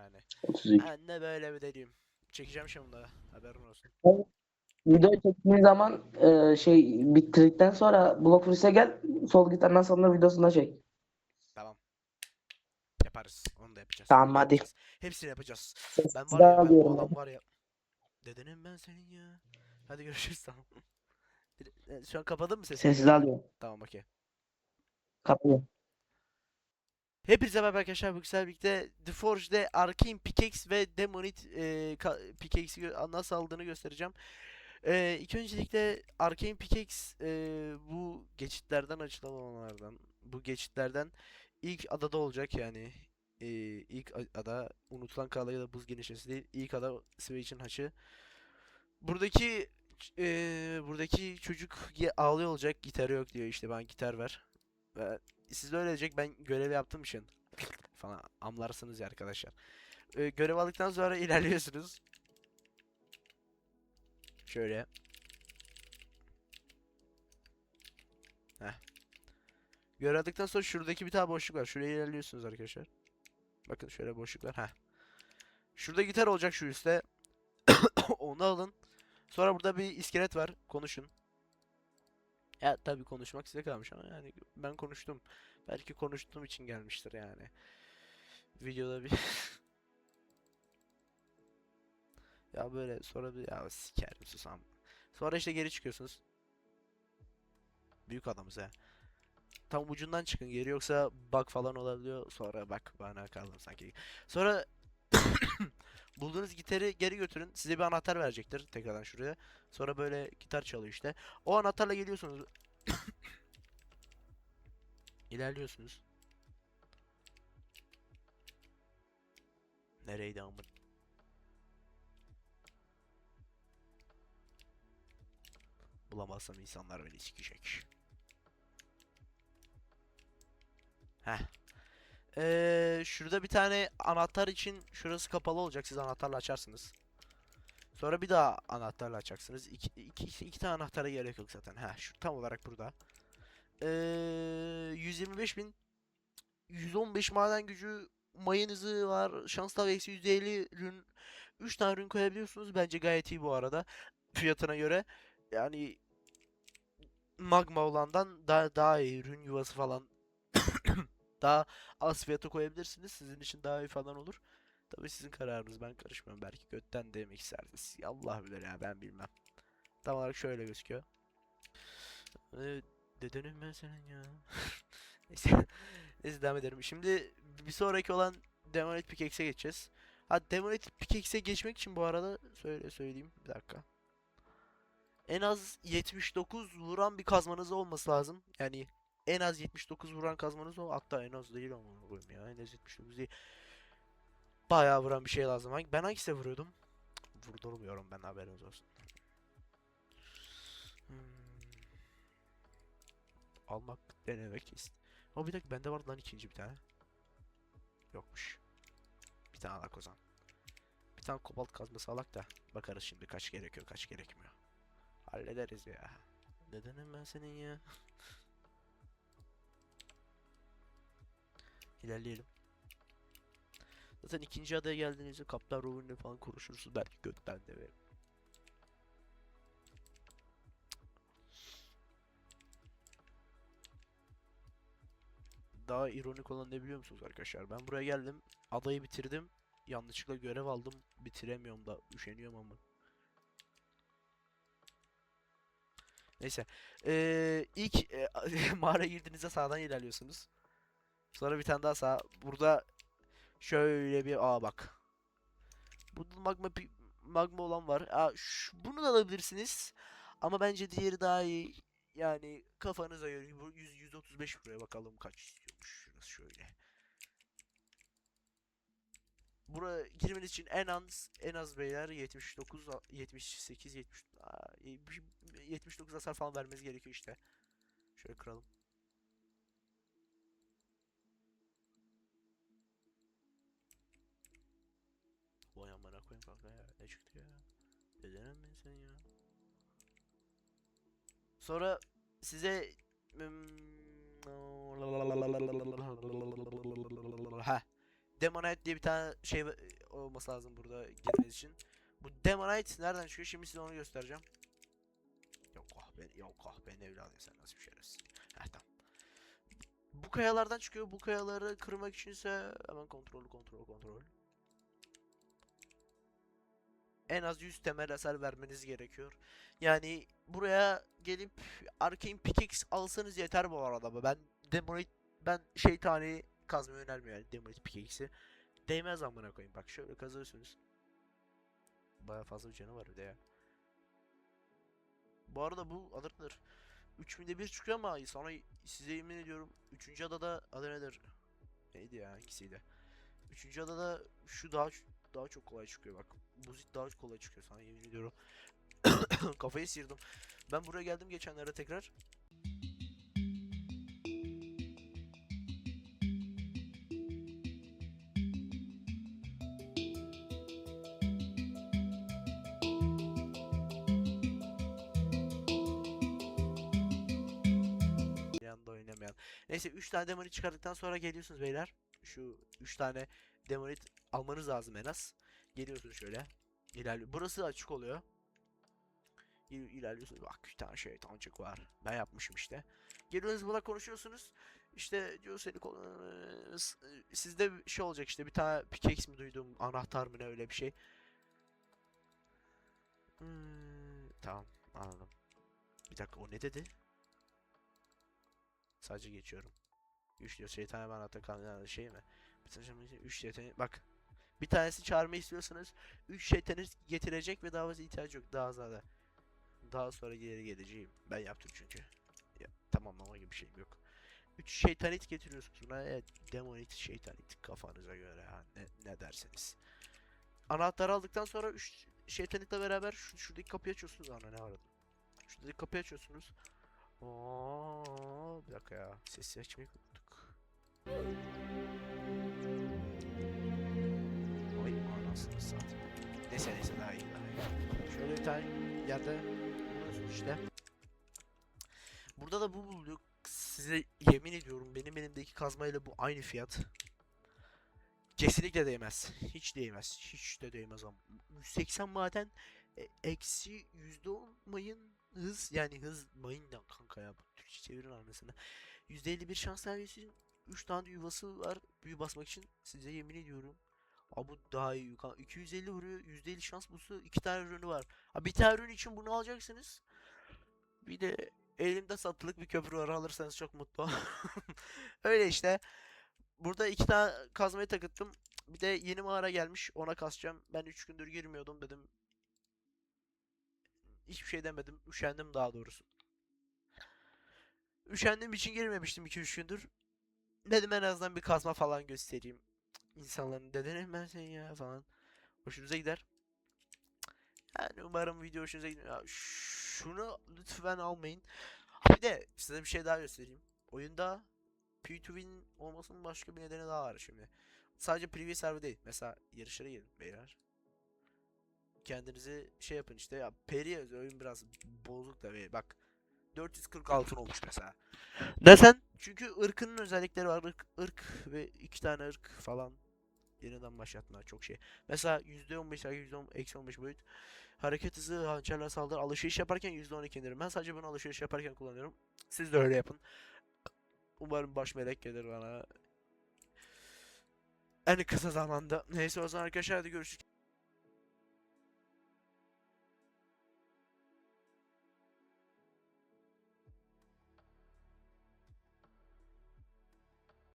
yani. 32. Ben de böyle bir deliyim. Çekeceğim şimdi. Haberin olsun. Video çektiğin zaman e, şey bitirdikten sonra Blockfreeze'e gel. Sol gitardan sonra videosunda çek. Tamam. Yaparız. Onu da yapacağız. Tamam, hadi. yapacağız. Hepsini yapacağız. Ben var ya ben bu adam var ya. Dedenim ben senin ya. Hadi görüşürüz tamam. E, Şu an kapadın mı sesini? Sessiz alıyorum. Tamam okey. Kapıyı. Hepinize merhaba arkadaşlar. Bu güzel birlikte The Forge'de Arcane Pickaxe ve Demonite e, ka- Pickaxe'i nasıl aldığını göstereceğim. E, ilk öncelikle Arcane Pickaxe e, bu geçitlerden açılan olanlardan. Bu geçitlerden ilk adada olacak yani. E, ilk ada unutulan kala ya da buz genişlesi değil. İlk ada Switch'in haçı. Buradaki e, buradaki çocuk ağlıyor olacak. Gitarı yok diyor işte ben gitar ver. Ve siz öyle ben görev yaptığım için falan amlarsınız ya arkadaşlar. Ee, görev aldıktan sonra ilerliyorsunuz. Şöyle. Heh. Görev aldıktan sonra şuradaki bir tane boşluk var. Şuraya ilerliyorsunuz arkadaşlar. Bakın şöyle boşluklar. Heh. Şurada gitar olacak şu üstte. Onu alın. Sonra burada bir iskelet var. Konuşun. Ya tabii konuşmak size kalmış ama yani ben konuştum. Belki konuştuğum için gelmiştir yani. Videoda bir Ya böyle sonra bir ya sikerim susam. Sonra işte geri çıkıyorsunuz. Büyük adamız ha. Tam ucundan çıkın geri yoksa bug falan olabiliyor. Sonra bak bana kaldım sanki. Sonra bulduğunuz gitarı geri götürün. Size bir anahtar verecektir tekrardan şuraya. Sonra böyle gitar çalıyor işte. O anahtarla geliyorsunuz. İlerliyorsunuz. Nereydi amın? Bulamazsam insanlar beni sikecek. Heh. Ee, şurada bir tane anahtar için şurası kapalı olacak. Siz anahtarla açarsınız. Sonra bir daha anahtarla açacaksınız. İki, iki, iki tane anahtara gerek yok zaten. Ha, şu tam olarak burada. Ee, 125 bin 115 maden gücü mayınızı var. Şans tabi eksi %50 ürün. 3 tane ürün koyabiliyorsunuz. Bence gayet iyi bu arada. Fiyatına göre. Yani magma olandan daha, daha iyi ürün yuvası falan. Daha az fiyata koyabilirsiniz. Sizin için daha iyi falan olur. Tabii sizin kararınız. Ben karışmıyorum. Belki götten istersiniz. Ya Allah bilir ya ben bilmem. Tam olarak şöyle gözüküyor. Ee, dedenim ben senin ya. Neyse. Neyse devam edelim. Şimdi bir sonraki olan Demonite Pickaxe'e geçeceğiz. Ha Demonite Pickaxe'e geçmek için bu arada söyle söyleyeyim. Bir dakika. En az 79 vuran bir kazmanız olması lazım. Yani en az 79 vuran kazmanız o. Hatta en az değil ama koyayım ya. En az 79 değil. Bayağı vuran bir şey lazım. Ben hangisine vuruyordum? Vurdurmuyorum ben haberiniz olsun. Hmm. Almak, denemek ist. Ama bir dakika bende vardı lan ikinci bir tane. Yokmuş. Bir tane alak o zaman. Bir tane kobalt kazması alak da bakarız şimdi kaç gerekiyor kaç gerekmiyor. Hallederiz ya. Nedenim ben senin ya. İlerleyelim. Zaten ikinci adaya geldiğinizde Kaptan Rowan'le falan konuşursunuz belki götten de ve Daha ironik olan ne biliyor musunuz arkadaşlar? Ben buraya geldim, adayı bitirdim. Yanlışlıkla görev aldım, bitiremiyorum da üşeniyorum ama. Neyse. Ee, ilk e, mağaraya girdiğinizde sağdan ilerliyorsunuz. Sonra bir tane daha sağ. Burada şöyle bir aa bak. Burada magma pi- magma olan var. Aa, şu- bunu da alabilirsiniz. Ama bence diğeri daha iyi. Yani kafanıza göre bu 100 135 buraya bakalım kaç istiyormuş. Şurası şöyle. Buraya girmeniz için en az en az beyler 79 a- 78 70 aa, y- bir- 79 hasar falan vermeniz gerekiyor işte. Şöyle kıralım. Kanka ya. Ne çıktı ya? Dedenem ben sen ya. Sonra size ha Demonite diye bir tane şey va- olması lazım burada girmeniz için. Bu Demonite nereden çıkıyor? Şimdi size onu göstereceğim. Yok ah ben yok ah ben evladım sen nasıl bir şerefsin. Heh tamam. Bu kayalardan çıkıyor. Bu kayaları kırmak içinse hemen kontrol kontrol kontrol. En az 100 temel hasar vermeniz gerekiyor. Yani buraya gelip Arcane Pickaxe alsanız yeter bu arada. Ben Demonite ben şeytani kazmayı önermiyorum yani Demonite Pickaxe'i. Değmez amına koyayım. Bak şöyle kazıyorsunuz. Baya fazla bir canı var bir de ya. Bu arada bu adıdır. 3000'de bir çıkıyor ama sonra size yemin ediyorum 3. adada adı nedir? Neydi ya ikisiydi. 3. adada şu daha daha çok kolay çıkıyor bak. Buzit daha kolay çıkıyor sana yemin ediyorum. Kafayı sıyırdım. Ben buraya geldim geçenlerde tekrar. Neyse 3 tane demonit çıkardıktan sonra geliyorsunuz beyler. Şu 3 tane demonit almanız lazım en az. Geliyorsunuz şöyle. İlerliyor. Burası açık oluyor. İl- İlerliyorsunuz. Bak bir tane şeytancık var. Ben yapmışım işte. Geliyorsunuz buna konuşuyorsunuz. İşte diyor seni sizde bir şey olacak işte bir tane pickaxe mi duydum anahtar mı ne öyle bir şey. Hmm, tamam anladım. Bir dakika o ne dedi? Sadece geçiyorum. 3 diyor şeytana ben hatta şey mi? Bir tane 3 şeytanı bak. Bir tanesi çağırmayı istiyorsanız 3 şeytanı getirecek ve daha fazla ihtiyacı yok. Daha zada. Daha sonra geri geleceğim. Ben yaptım çünkü. Ya, tamamlama gibi bir şeyim yok. 3 şeytanit getiriyorsunuz buna. Evet, demonit, şeytanit kafanıza göre ha. Ne, ne derseniz. Anahtarı aldıktan sonra 3 şeytanitle beraber şu, şuradaki kapıyı açıyorsunuz. Ana ne var? Şuradaki kapıyı açıyorsunuz. Oo, bir dakika ya. Sesi açmayı unuttuk. Neyse neyse daha iyi daha iyi. Şöyle bir tane yerde işte. Burada da bu bulduk. Size yemin ediyorum benim elimdeki kazmayla bu aynı fiyat. Kesinlikle değmez. Hiç değmez. Hiç de değmez ama. 180 maden e, eksi %10 mayın hız yani hız mayın kanka ya bu Türkçe çevirin anlasını. %51 şans seviyesi 3 tane de yuvası var büyü basmak için size yemin ediyorum. Abi daha iyi kan- 250 vuruyor %50 şans busu 2 tane ürünü var. Ha bir tane ürün için bunu alacaksınız. Bir de elimde satılık bir köprü var alırsanız çok mutlu. Öyle işte. Burada iki tane kazmayı takıttım. Bir de yeni mağara gelmiş ona kasacağım. Ben 3 gündür girmiyordum dedim. Hiçbir şey demedim. Üşendim daha doğrusu. Üşendiğim için girmemiştim 2-3 gündür. Dedim en azından bir kazma falan göstereyim. İnsanların dedenim ben seni ya falan. Hoşunuza gider. Yani umarım video hoşunuza gider. Ya şunu lütfen almayın. Bir de size bir şey daha göstereyim. Oyunda P2Win olmasının başka bir nedeni daha var şimdi. Sadece preview server değil. Mesela yarışlara gelin beyler. Kendinizi şey yapın işte ya peri oyun biraz bozuk da bak 440 altın olmuş mesela. Neden? Çünkü ırkının özellikleri var. Irk, ırk ve iki tane ırk falan yeniden başlatma çok şey. Mesela %15 %10 eksi 15 boyut. Hareket hızı, hançerler saldırı, alışveriş yaparken %12 indirim. Ben sadece bunu alışveriş yaparken kullanıyorum. Siz de öyle yapın. Umarım baş melek gelir bana. En kısa zamanda. Neyse o zaman arkadaşlar hadi görüşürüz.